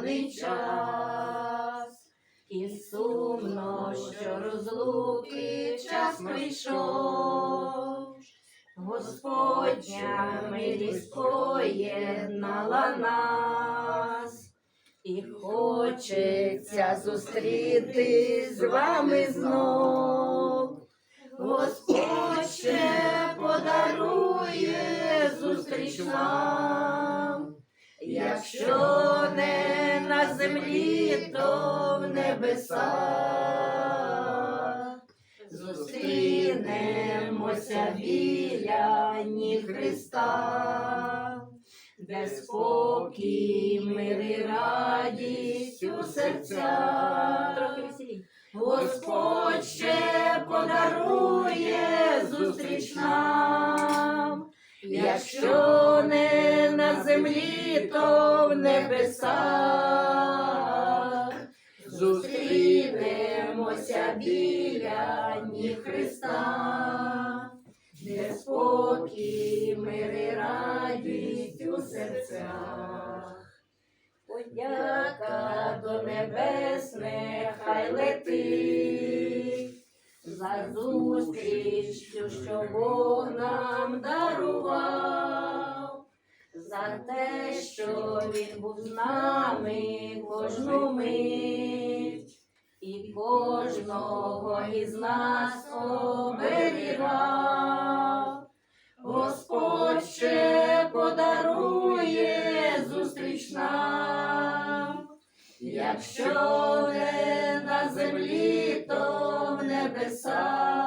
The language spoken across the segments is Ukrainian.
поганий час, і сумно, що розлуки час прийшов. Господня милість поєднала нас, і хочеться зустріти з вами знов. Господь ще подарує зустріч нам, якщо землі, то в небесах. Зустрінемося біля ніг Христа, де спокій, мир і радість у серцях. Господь ще подарує зустріч нам, якщо не на землі, то в небесах. Зустрінемося біля ніг Христа, де спокій, мир і радість у серцях. Подяка до небес нехай летить, за зустріч, що Бог нам дарував, за те, що Він був з нами кожну мить, кожного із нас оберігав. Господь ще подарує зустріч нам, якщо не на землі, то в небесах.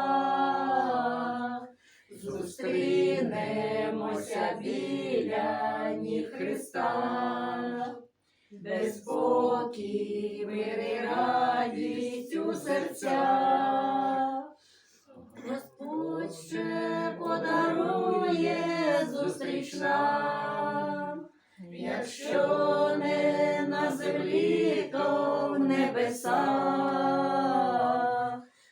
Зустрінемося біля ніг Христа, де спокій, мир радість у серцях. Господь ще подарує зустріч нам, якщо не на землі, то в небесах.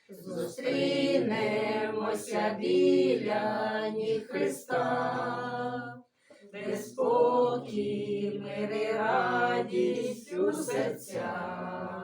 Зустрінемося біля ніг Христа, де спокій, радість у серцях.